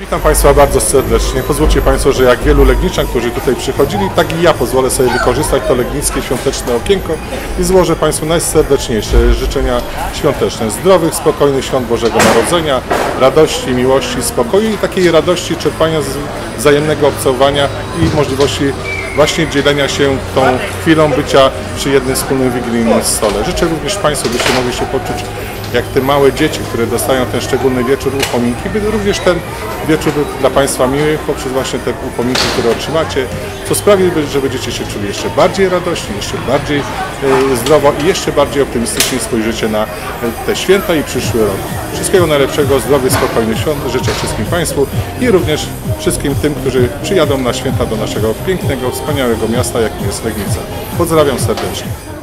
Witam Państwa bardzo serdecznie. Pozwólcie Państwo, że jak wielu Legniczan, którzy tutaj przychodzili, tak i ja pozwolę sobie wykorzystać to legnickie świąteczne okienko i złożę Państwu najserdeczniejsze życzenia świąteczne. Zdrowych, spokojnych świąt Bożego Narodzenia, radości, miłości, spokoju i takiej radości czerpania z wzajemnego obcowania i możliwości właśnie dzielenia się tą chwilą bycia przy jednym wspólnym wigilijnym stole. Życzę również Państwu, byście mogli się poczuć jak te małe dzieci, które dostają ten szczególny wieczór upominki, by również ten wieczór dla Państwa miły poprzez właśnie te upominki, które otrzymacie, co sprawi, że będziecie się czuli jeszcze bardziej radośnie, jeszcze bardziej e, zdrowo i jeszcze bardziej optymistycznie spojrzycie na e, te święta i przyszły rok. Wszystkiego najlepszego, zdrowych, spokojnych świąt życzę wszystkim Państwu i również wszystkim tym, którzy przyjadą na święta do naszego pięknego, wspaniałego miasta, jakim jest Legnica. Pozdrawiam serdecznie.